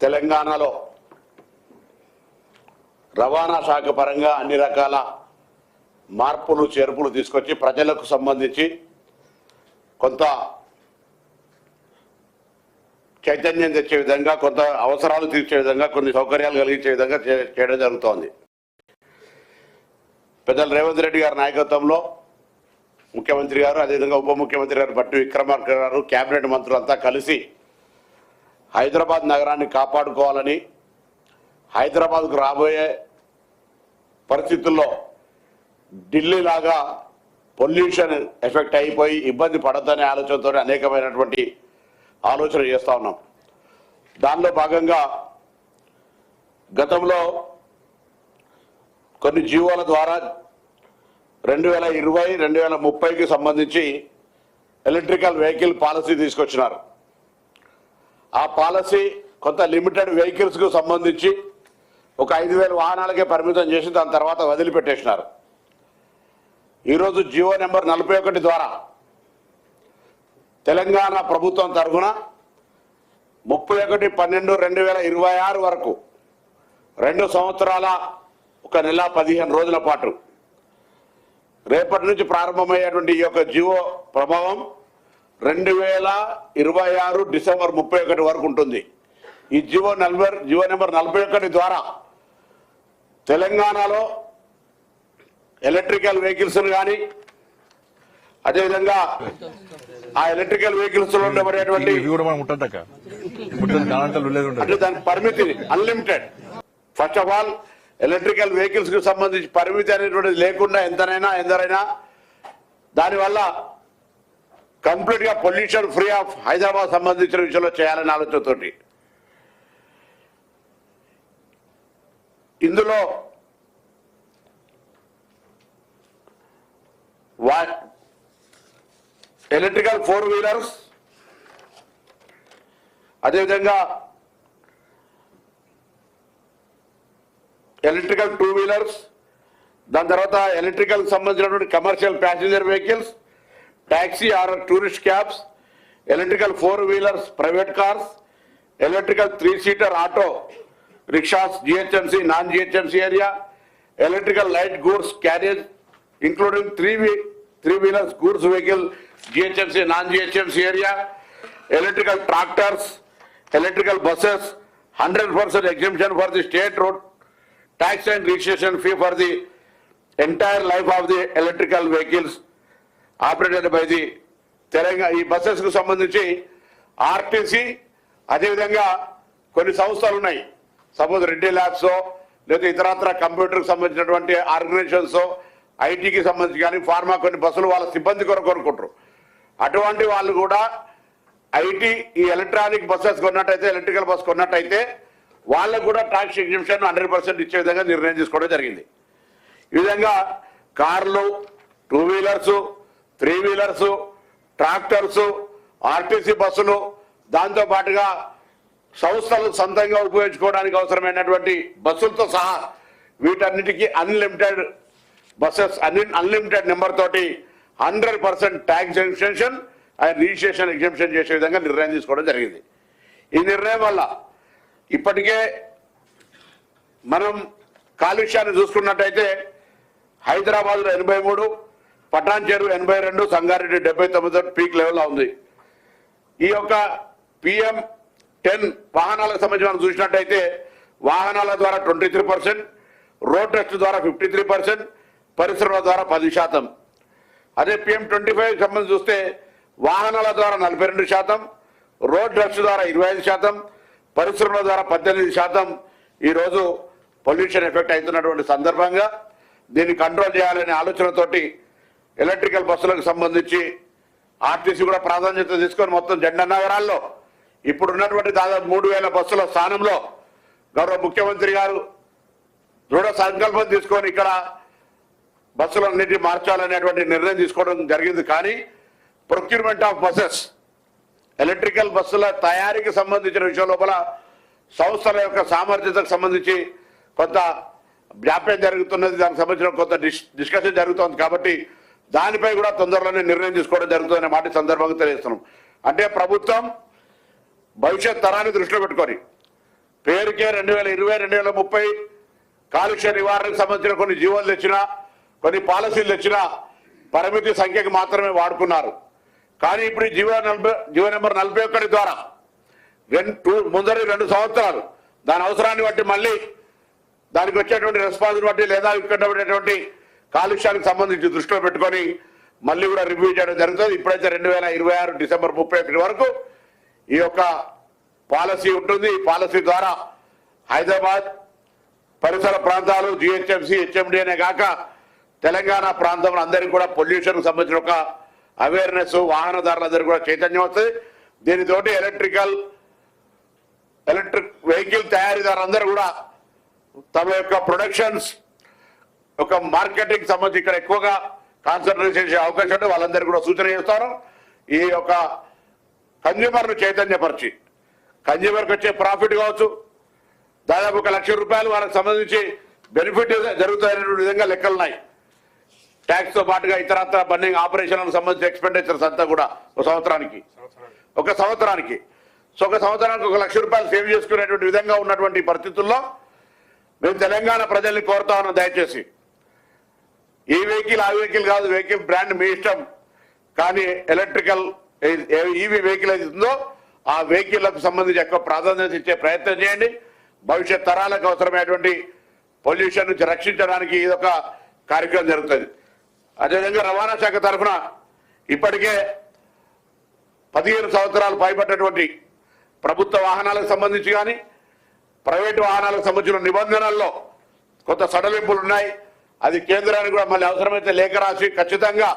తెలంగాణలో రవాణా శాఖ పరంగా అన్ని రకాల మార్పులు చేర్పులు తీసుకొచ్చి ప్రజలకు సంబంధించి కొంత చైతన్యం తెచ్చే విధంగా కొంత అవసరాలు తీర్చే విధంగా కొన్ని సౌకర్యాలు కలిగించే విధంగా చే- చేయడం జరుగుతోంది. పెద్దలు రేవంత్ రెడ్డి గారి నాయకత్వంలో ముఖ్యమంత్రి గారు అదేవిధంగా ఉప ముఖ్యమంత్రి గారు బట్టి విక్రమార్క గారు కేబినెట్ మంత్రులంతా కలిసి హైదరాబాద్ నగరాన్ని కాపాడుకోవాలని హైదరాబాద్కు రాబోయే పరిస్థితుల్లో ఢిల్లీ లాగా పొల్యూషన్ ఎఫెక్ట్ అయిపోయి ఇబ్బంది పడద్దనే ఆలోచనతో అనేకమైనటువంటి ఆలోచన చేస్తూ ఉన్నాం. దానిలో భాగంగా గతంలో కొన్ని జీవోల ద్వారా రెండు వేల ఇరవై రెండు వేల ముప్పైకి సంబంధించి ఎలక్ట్రికల్ వెహికల్ పాలసీ తీసుకొచ్చినారు. ఆ పాలసీ కొంత లిమిటెడ్ వెహికల్స్కు సంబంధించి ఒక ఐదు వేల వాహనాలకే పరిమితం చేసి దాని తర్వాత వదిలిపెట్టేసినారు. ఈరోజు జియో నెంబర్ నలభై ఒకటి ద్వారా తెలంగాణ ప్రభుత్వం తరఫున ముప్పై ఒకటి పన్నెండు రెండు వేల ఇరవై ఆరు వరకు రెండు సంవత్సరాల ఒక నెల పదిహేను రోజుల పాటు రేపటి నుంచి ప్రారంభమయ్యేటువంటి ఈ యొక్క జియో ప్రభావం రెండు వేల ఇరవై ఆరు డిసెంబర్ ముప్పై ఒకటి వరకు ఉంటుంది. ఈ జియో నలభై జియో నెంబర్ నలభై ఒకటి ద్వారా తెలంగాణలో ఎలక్ట్రికల్ వెహికల్స్ కానీ అదేవిధంగా ఆ ఎలక్ట్రికల్ వెహికల్స్లో ఉండబడేటువంటి అంటే దాని పరిమితి unlimited first of all electrical వెహికల్స్కి సంబంధించి పరిమితి అనేటువంటిది లేకుండా ఎంతనైనా ఎందరైనా దానివల్ల కంప్లీట్గా పొల్యూషన్ ఫ్రీ ఆఫ్ హైదరాబాద్ సంబంధించిన విషయంలో చేయాలనే ఆలోచనతోటి. ఇందులో వా ఎలక్ట్రికల్ ఫోర్ వీలర్స్ అదేవిధంగా ఎలక్ట్రికల్ టూ వీలర్స్ దాని తర్వాత ఎలక్ట్రికల్ సంబంధించినటువంటి commercial passenger vehicles taxi or tourist cabs, electrical four-wheelers, private cars, electrical three-seater auto, rickshaws, GHMC, non-GHMC area, electrical light goods carriage, including three-wheelers, three goods vehicle, GHMC, non-GHMC area, electrical tractors, electrical buses, 100% exemption for the state road, tax and registration fee for the entire life of the electrical vehicles. Operator పరిధి తెలంగాణ ఈ బస్సెస్కు సంబంధించి RTC అదేవిధంగా కొన్ని సంస్థలు ఉన్నాయి. Suppose Reddy labs లేదా ఇతరత్ర కంప్యూటర్కి సంబంధించినటువంటి ఆర్గనైజేషన్స్ ఐటీకి సంబంధించి కానీ ఫార్మా కొన్ని బస్సులు వాళ్ళ సిబ్బంది కొరకు కొనుక్కుంటారు. అటువంటి వాళ్ళు కూడా ఐటీ ఈ ఎలక్ట్రానిక్ బస్సెస్ కొన్నట్టయితే ఎలక్ట్రికల్ బస్ కొన్నట్టయితే వాళ్ళకు కూడా ట్యాక్స్ ఎగ్జిబిషన్ హండ్రెడ్ పర్సెంట్ ఇచ్చే విధంగా నిర్ణయం తీసుకోవడం జరిగింది. ఈ విధంగా కార్లు two wheelers three wheelers tractors RTC బస్సులు దాంతో పాటుగా సంస్థలు సొంతంగా ఉపయోగించుకోవడానికి అవసరమైనటువంటి బస్సులతో సహా వీటన్నిటికీ అన్లిమిటెడ్ బస్సెస్ అన్ని అన్లిమిటెడ్ నెంబర్ తోటి hundred percent tax exhibition and registration exhibition చేసే విధంగా నిర్ణయం తీసుకోవడం జరిగింది. ఈ నిర్ణయం వల్ల ఇప్పటికే మనం కాలుష్యాన్ని చూసుకున్నట్టయితే హైదరాబాద్లో ఎనభై మూడు పటాన్ చెరువు ఎనభై రెండు సంగారెడ్డి డెబ్బై తొమ్మిది పీక్ లెవెల్లో ఉంది. ఈ యొక్క పిఎం టెన్ వాహనాలకు సంబంధించి మనం చూసినట్టయితే వాహనాల ద్వారా twenty three percent road test ద్వారా ఫిఫ్టీ త్రీ పర్సెంట్ పరిశ్రమల ద్వారా పది శాతం. అదే పిఎం ట్వంటీ ఫైవ్ సంబంధించి చూస్తే వాహనాల ద్వారా నలభై రెండు శాతం రోడ్ టెస్ట్ ద్వారా ఇరవై ఐదు శాతం పరిశ్రమల ద్వారా పద్దెనిమిది శాతం. ఈరోజు పొల్యూషన్ ఎఫెక్ట్ అవుతున్నటువంటి సందర్భంగా దీన్ని కంట్రోల్ చేయాలనే ఆలోచనతోటి ఎలక్ట్రికల్ బస్సులకు సంబంధించి ఆర్టీసీ కూడా ప్రాధాన్యత తీసుకొని మొత్తం జెండా నగరాల్లో ఇప్పుడున్నటువంటి దాదాపు మూడు వేల బస్సుల స్థానంలో గౌరవ ముఖ్యమంత్రి గారు దృఢ సంకల్పం తీసుకొని ఇక్కడ బస్సులన్నిటి మార్చాలనేటువంటి నిర్ణయం తీసుకోవడం జరిగింది. కానీ ప్రొక్యూర్మెంట్ ఆఫ్ బస్సెస్ ఎలక్ట్రికల్ బస్సుల తయారీకి సంబంధించిన విషయం లోపల సంస్థల యొక్క సామర్థ్యతకు సంబంధించి కొంత జాప్యం జరుగుతున్నది. దానికి సంబంధించిన కొంత డిస్కషన్ జరుగుతోంది. కాబట్టి దానిపై కూడా తొందరలోనే నిర్ణయం తీసుకోవడం జరుగుతుందనే మాట సందర్భంగా తెలియజేస్తున్నాం. అంటే ప్రభుత్వం భవిష్యత్ తరాన్ని దృష్టిలో పెట్టుకొని పేరుకే రెండు వేల ఇరవై రెండు వేల ముప్పై కాలుష్య నివారణకు సంబంధించిన కొన్ని జీవోలు తెచ్చినా కొన్ని పాలసీలు తెచ్చినా పరిమితి సంఖ్యకు మాత్రమే వాడుకున్నారు. కానీ ఇప్పుడు జీవో నలభై జీవో నెంబర్ నలభై ఒకటి ద్వారా రెండు టూ- ముందరి రెండు సంవత్సరాలు దాని అవసరాన్ని బట్టి మళ్ళీ దానికి వచ్చేటువంటి రెస్పాన్స్ బట్టి లేదా ఇక్కడ ఉండేటువంటి కాలుష్యానికి సంబంధించి దృష్టిలో పెట్టుకొని మళ్ళీ కూడా రివ్యూ చేయడం జరుగుతుంది. ఇప్పుడైతే రెండు వేల ఇరవై ఆరు డిసెంబర్ ముప్పై ఒకటి వరకు ఈ యొక్క పాలసీ ఉంటుంది. ఈ పాలసీ ద్వారా హైదరాబాద్ పరిసర ప్రాంతాలు జిహెచ్ఎంసీ హెచ్ఎండి అనే కాక తెలంగాణ ప్రాంతంలో అందరికీ కూడా పొల్యూషన్కు సంబంధించిన ఒక అవేర్నెస్ వాహనదారులందరూ కూడా చైతన్యం వస్తుంది. దీనితోటి ఎలక్ట్రికల్ ఎలక్ట్రిక్ వెహికల్ తయారీదారులందరూ కూడా తమ యొక్క ప్రొడక్షన్స్ ఒక మార్కెటింగ్ సంబంధించి ఇక్కడ ఎక్కువగా కాన్సన్ట్రేట్ చేసే అవకాశం ఉంటే వాళ్ళందరికీ కూడా సూచన చేస్తాను ఈ యొక్క కన్జ్యూమర్ను చైతన్యపరిచి కన్జ్యూమర్కి వచ్చే ప్రాఫిట్ కావచ్చు దాదాపు ఒక లక్ష రూపాయలు వాళ్ళకి సంబంధించి బెనిఫిట్ జరుగుతాయనే విధంగా లెక్కలు ఉన్నాయి ట్యాక్స్తో పాటుగా ఇతరత్ర బన్నింగ్ ఆపరేషన్లకు సంబంధించి ఎక్స్పెండిచర్స్ అంతా కూడా ఒక సంవత్సరానికి. ఒక సంవత్సరానికి. సో ఒక సంవత్సరానికి ఒక లక్ష రూపాయలు సేవ్ చేసుకునేటువంటి విధంగా ఉన్నటువంటి పరిస్థితుల్లో మేము తెలంగాణ ప్రజల్ని కోరుతా ఉన్నాం దయచేసి. ఈ వెహికల్ ఆ వెహికల్ కాదు వెహికల్ బ్రాండ్ మీ ఇష్టం. కానీ ఎలక్ట్రికల్ ఈవీ వెహికల్ ఏది ఉందో ఆ వెహికల్లకు సంబంధించి ఎక్కువ ప్రాధాన్యత ఇచ్చే ప్రయత్నం చేయండి. భవిష్యత్ తరాలకు అవసరమైనటువంటి పొల్యూషన్ నుంచి రక్షించడానికి ఇది ఒక కార్యక్రమం జరుగుతుంది. అదేవిధంగా రవాణా శాఖ తరఫున ఇప్పటికే పదిహేను సంవత్సరాలు పైబడ్డటువంటి ప్రభుత్వ వాహనాలకు సంబంధించి కానీ ప్రైవేటు వాహనాలకు సంబంధించిన నిబంధనల్లో కొంత సడలింపులు ఉన్నాయి అది కేంద్రానికి కూడా మళ్ళీ అవసరమైతే లేఖ రాసి ఖచ్చితంగా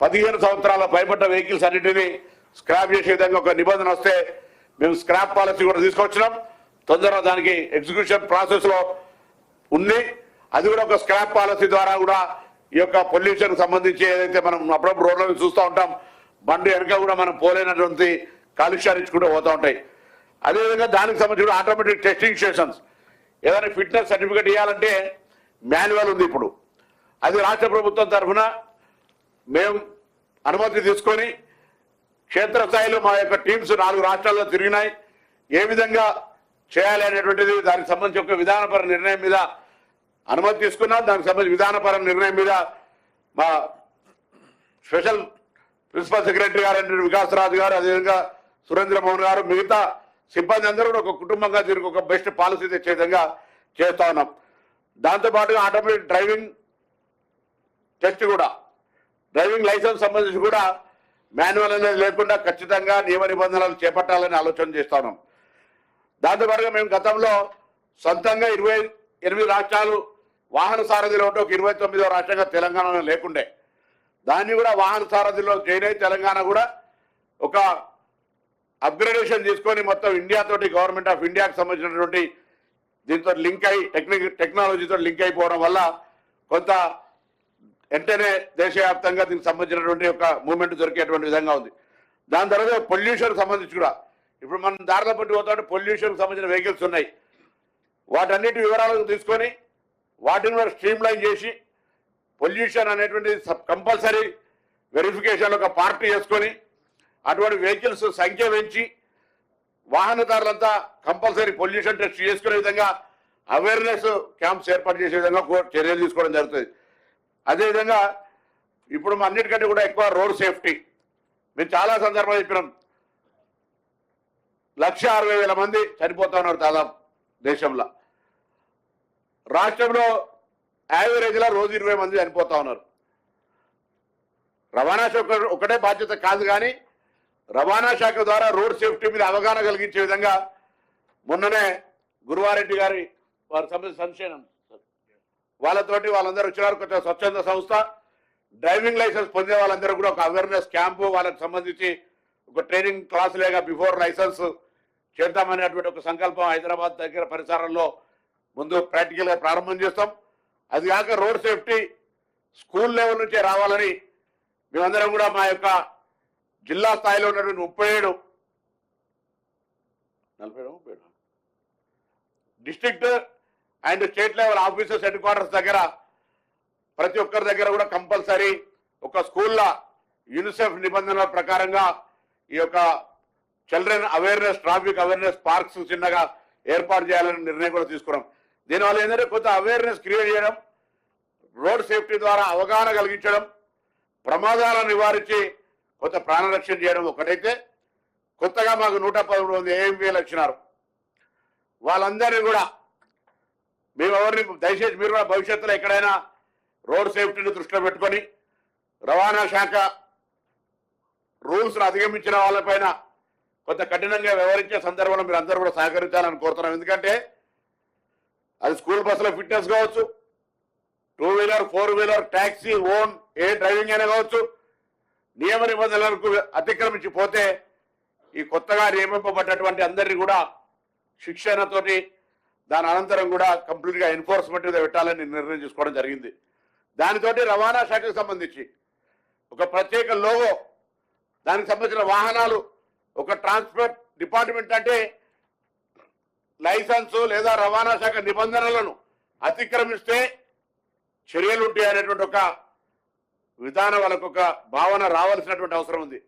పదిహేను సంవత్సరాల భయపడ్డ వెహికల్స్ అన్నింటినీ స్క్రాప్ చేసే విధంగా ఒక నిబంధన వస్తే మేము స్క్రాప్ పాలసీ కూడా తీసుకొచ్చినాం. తొందరగా దానికి ఎగ్జిక్యూషన్ ప్రాసెస్లో ఉంది. అది కూడా ఒక స్క్రాప్ పాలసీ ద్వారా కూడా ఈ యొక్క పొల్యూషన్ సంబంధించి ఏదైతే మనం అప్పుడప్పుడు రోడ్ల చూస్తూ ఉంటాం బండి వెనుక కూడా మనం పోలేనటువంటి కాలుష్యాన్ని ఇచ్చుకుంటూ పోతూ ఉంటాయి. అదేవిధంగా దానికి సంబంధించిన ఆటోమేటిక్ టెస్టింగ్ స్టేషన్స్ ఏదైనా ఫిట్నెస్ సర్టిఫికేట్ ఇవ్వాలంటే మాన్యువల్ ఉంది ఇప్పుడు. అది రాష్ట్ర ప్రభుత్వం తరఫున మేము అనుమతి తీసుకొని క్షేత్రస్థాయిలో మా యొక్క టీమ్స్ నాలుగు రాష్ట్రాల్లో తిరిగినాయి. ఏ విధంగా చేయాలి అనేటువంటిది దానికి సంబంధించి ఒక విధానపర నిర్ణయం మీద అనుమతి తీసుకున్నాం. దానికి సంబంధించి విధానపర నిర్ణయం మీద మా స్పెషల్ ప్రిన్సిపల్ సెక్రటరీ గారు అంటే వికాస్ రాజు గారు అదేవిధంగా సురేంద్ర మోహన్ గారు మిగతా సిబ్బంది అందరూ కూడా ఒక కుటుంబంగా దీనికి ఒక బెస్ట్ పాలసీ తెచ్చే విధంగా చేస్తా ఉన్నాం. దాంతోపాటుగా ఆటోమేటిక్ డ్రైవింగ్ టెస్ట్ కూడా. డ్రైవింగ్ లైసెన్స్ సంబంధించి కూడా మాన్యువల్ అనేది లేకుండా ఖచ్చితంగా నియమ నిబంధనలు చేపట్టాలని ఆలోచన చేస్తాను దాంతోపాటుగా మేము గతంలో సొంతంగా ఇరవై ఎనిమిది రాష్ట్రాలు వాహన సారథిలో ఉంటే ఒక ఇరవై తొమ్మిదో రాష్ట్రంగా తెలంగాణలో లేకుండే. దాన్ని కూడా వాహన సారథిలో జాయిన్ తెలంగాణ కూడా ఒక అప్గ్రేడేషన్ తీసుకొని మొత్తం ఇండియాతోటి గవర్నమెంట్ ఆఫ్ ఇండియాకి సంబంధించినటువంటి దీంతో లింక్ అయి టెక్నిక్ టెక్నాలజీతో లింక్ అయిపోవడం వల్ల కొంత వెంటనే దేశవ్యాప్తంగా దీనికి సంబంధించినటువంటి ఒక మూమెంట్ దొరికేటువంటి విధంగా ఉంది. దాని తర్వాత పొల్యూషన్ సంబంధించి కూడా. ఇప్పుడు మనం దారిలో పట్టి పోతుంటే పొల్యూషన్కి సంబంధించిన వెహికల్స్ ఉన్నాయి. వాటన్నిటి వివరాలను తీసుకొని వాటిని కూడా స్ట్రీమ్ లైన్ చేసి పొల్యూషన్ అనేటువంటి కంపల్సరీ వెరిఫికేషన్ ఒక పార్టీ చేసుకొని అటువంటి వెహికల్స్ సంఖ్య పెంచి వాహనదారులంతా కంపల్సరీ పొల్యూషన్ టెస్ట్ చేసుకునే విధంగా అవేర్నెస్ క్యాంప్స్ ఏర్పాటు చేసే విధంగా చర్యలు తీసుకోవడం జరుగుతుంది. అదేవిధంగా ఇప్పుడు మా అన్నిటికంటే కూడా ఎక్కువ రోడ్ సేఫ్టీ. మేము చాలా సందర్భాలు చెప్పినాం. లక్ష అరవై వేల మంది చనిపోతా ఉన్నారు దాదాపు దేశంలో. రాష్ట్రంలో యావరేజ్లో రోజు ఇరవై మంది చనిపోతా ఉన్నారు. రవాణా శాఖ ఒకటే బాధ్యత కాదు కానీ రవాణా శాఖ ద్వారా రోడ్ సేఫ్టీ మీద అవగాహన కలిగించే విధంగా మొన్ననే గురువారెడ్డి గారి వారి సంబంధించిన సంక్షేమం వాళ్ళతోటి వాళ్ళందరూ వచ్చినారు కొంచెం స్వచ్ఛంద సంస్థ. డ్రైవింగ్ లైసెన్స్ పొందే వాళ్ళందరూ కూడా ఒక అవేర్నెస్ క్యాంపు వాళ్ళకి సంబంధించి ఒక ట్రైనింగ్ క్లాస్ లేక బిఫోర్ లైసెన్స్ చేద్దామనేటువంటి ఒక సంకల్పం హైదరాబాద్ దగ్గర పరిసరాల్లో ముందు ప్రాక్టికల్గా ప్రారంభం చేస్తాం. అది కాక రోడ్ సేఫ్టీ స్కూల్ లెవెల్ నుంచే రావాలని మేమందరం కూడా మా యొక్క జిల్లా స్థాయిలో ఉన్నటువంటి ముప్పై ఏడు. నలభై ఏడు ముప్పై ఏడు. District and state level officers headquarters దగ్గర ప్రతి ఒక్కరి దగ్గర కూడా కంపల్సరీ ఒక స్కూల్లో యూనిసెఫ్ నిబంధనల ప్రకారంగా ఈ యొక్క children awareness traffic awareness parks చిన్నగా ఏర్పాటు చేయాలని నిర్ణయం కూడా తీసుకున్నాం. దీనివల్ల ఏంటంటే కొంత అవేర్నెస్ క్రియేట్ చేయడం రోడ్ సేఫ్టీ ద్వారా అవగాహన కలిగించడం ప్రమాదాలను నివారించి కొంత ప్రాణరక్షణ చేయడం ఒకటైతే కొత్తగా మాకు నూట పదమూడు మంది ఏఎంపీలు వచ్చినారు. వాళ్ళందరినీ కూడా మేము ఎవరిని దయచేసి మీరు కూడా భవిష్యత్తులో ఎక్కడైనా రోడ్ సేఫ్టీని దృష్టిలో పెట్టుకొని రవాణా శాఖ రూల్స్ను అధిగమించిన వాళ్ళపైన కొంత కఠినంగా వ్యవహరించే సందర్భంలో మీరు అందరూ కూడా సహకరించాలని కోరుతున్నాం. ఎందుకంటే అది స్కూల్ బస్సులో ఫిట్నెస్ కావచ్చు two wheeler four wheeler taxi own ఏ డ్రైవింగ్ అయినా కావచ్చు నియమ నిబంధనలకు అతిక్రమించిపోతే ఈ కొత్తగా నియమింపబడ్డటువంటి అందరినీ కూడా శిక్షణతోటి దాని అనంతరం కూడా కంప్లీట్గా ఎన్ఫోర్స్మెంట్ మీద పెట్టాలని నిర్ణయం చేసుకోవడం జరిగింది. దానితోటి రవాణా శాఖకు సంబంధించి ఒక ప్రత్యేక లోగో దానికి సంబంధించిన వాహనాలు ఒక ట్రాన్స్పోర్ట్ డిపార్ట్మెంట్ అంటే లైసెన్సు లేదా రవాణా శాఖ నిబంధనలను అతిక్రమిస్తే చర్యలుంటాయి అనేటువంటి ఒక విధానం వాళ్ళకొక భావన రావాల్సినటువంటి అవసరం ఉంది.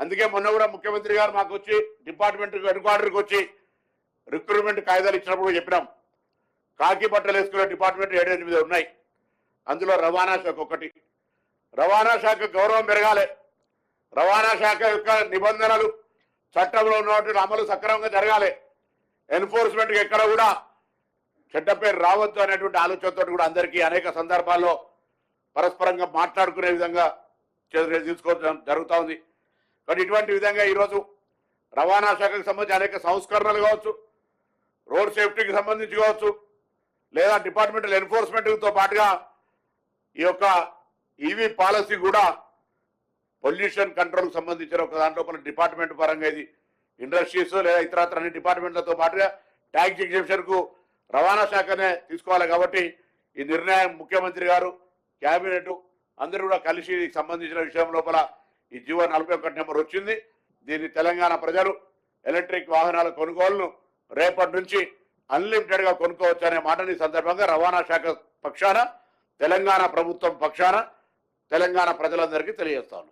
అందుకే మొన్న కూడా ముఖ్యమంత్రి గారు మాకు వచ్చి డిపార్ట్మెంట్ హెడ్ క్వార్టర్కి వచ్చి రిక్రూట్మెంట్ కాగితాలు ఇచ్చినప్పుడు చెప్పినాం. కాకి బట్టలు వేసుకునే డిపార్ట్మెంట్ ఏడు ఎనిమిది ఉన్నాయి. అందులో రవాణా శాఖ ఒకటి. రవాణా శాఖ గౌరవం పెరగాలి. రవాణా శాఖ యొక్క నిబంధనలు చట్టంలో ఉన్నటువంటి అమలు సక్రమంగా జరగాలి. ఎన్ఫోర్స్మెంట్ ఎక్కడ కూడా చెడ్డ పేరు రావద్దు అనేటువంటి ఆలోచనతో కూడా అందరికీ అనేక సందర్భాల్లో పరస్పరంగా మాట్లాడుకునే విధంగా చర్యలు తీసుకోవడం జరుగుతూ ఉంది. కానీ ఇటువంటి విధంగా ఈరోజు రవాణా శాఖకు సంబంధించి అనేక సంస్కరణలు కావచ్చు రోడ్ సేఫ్టీకి సంబంధించి కావచ్చు లేదా డిపార్ట్మెంటల్ ఎన్ఫోర్స్మెంట్తో పాటుగా ఈ యొక్క ఈవీ పాలసీ కూడా పొల్యూషన్ కంట్రోల్ సంబంధించిన ఒక దాంట్లో మన డిపార్ట్మెంట్ పరంగా ఇది ఇండస్ట్రీస్ లేదా ఇతరత్ర అన్ని డిపార్ట్మెంట్లతో పాటుగా ట్యాక్స్ ఎగ్జిబిషన్కు రవాణా శాఖనే తీసుకోవాలి కాబట్టి ఈ నిర్ణయం ముఖ్యమంత్రి గారు క్యాబినెట్ అందరూ కూడా కలిసి సంబంధించిన విషయం లోపల ఈ జీవో నలభై ఒకటి నెంబర్ వచ్చింది. దీన్ని తెలంగాణ ప్రజలు ఎలక్ట్రిక్ వాహనాల కొనుగోలును రేపటి నుంచి అన్లిమిటెడ్గా కొనుక్కోవచ్చు అనే మాటని సందర్భంగా రవాణా శాఖ పక్షాన తెలంగాణ ప్రభుత్వం పక్షాన తెలంగాణ ప్రజలందరికీ తెలియజేస్తాను.